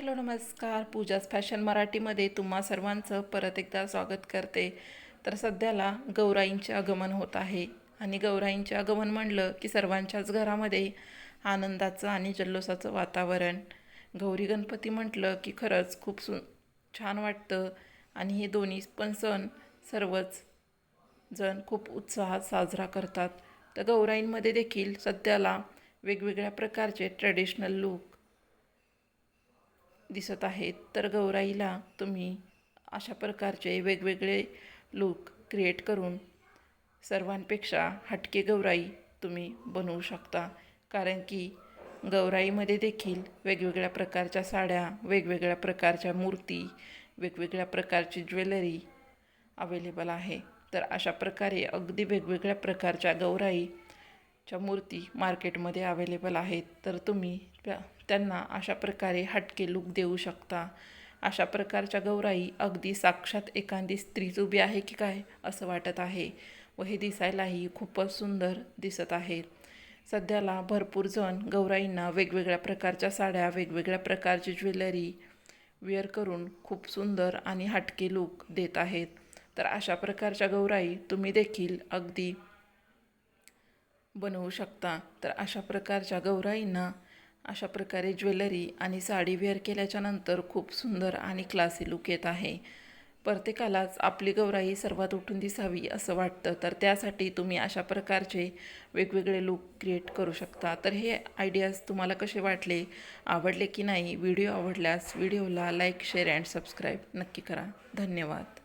Hello नमस्कार पूजाच fashion मराठीमध्ये तुम्हा सर्वांचं परत एकदा स्वागत करते. तर सध्याला गौराईंचे आगमन होत आहे आणि गौराईंचे आगमन म्हणलं की सर्वांच्याच घरामध्ये आनंदाचं आणि जल्लोषाचं वातावरण. गौरी गणपती म्हटलं की खरंच खूप सु छान वाटतं आणि हे दोन्ही पण सण सर्वच जण खूप उत्साहात साजरा करतात. तर गौराईंमध्ये देखील सध्याला वेगवेगळ्या प्रकारचे ट्रेडिशनल लूक दिसत आहेत. तर गौराईला तुम्ही अशा प्रकारचे वेगवेगळे लूक क्रिएट करून सर्वांपेक्षा हटके गौराई तुम्ही बनवू शकता. कारण की गौराईमध्ये देखील वेगवेगळ्या प्रकारच्या साड्या वेगवेगळ्या प्रकारच्या मूर्ती वेगवेगळ्या प्रकारची ज्वेलरी अवेलेबल आहे. तर अशा प्रकारे अगदी वेगवेगळ्या प्रकारच्या गौराई च्या मूर्ती मार्केटमध्ये अवेलेबल आहेत तर तुम्ही त्यांना अशा प्रकारे हटके लूक देऊ शकता. अशा प्रकारच्या गौराई अगदी साक्षात एखादी स्त्रीच उभी आहे की काय असं वाटत आहे व हे दिसायलाही खूपच सुंदर दिसत आहेत सध्याला भरपूर जण गौराईंना वेगवेगळ्या प्रकारच्या साड्या वेगवेगळ्या प्रकारची ज्वेलरी वेअर करून खूप सुंदर आणि हटके लूक देत आहेत. तर अशा प्रकारच्या गौराई तुम्ही देखील अगदी बनवू शकता. तर अशा प्रकारच्या गौराईंना अशा प्रकारे ज्वेलरी आणि साडी वेअर केल्याच्यानंतर खूप सुंदर आणि क्लासी लुक येत आहे. प्रत्येकालाच आपली गौराई सर्वात उठून दिसावी असं वाटतं. तर त्यासाठी तुम्ही अशा प्रकारचे वेगवेगळे लुक क्रिएट करू शकता. तर हे आयडियाज तुम्हाला कसे वाटले? आवडले की नाही? व्हिडिओ आवडल्यास व्हिडिओला लाईक शेअर अँड सबस्क्राईब नक्की करा. धन्यवाद.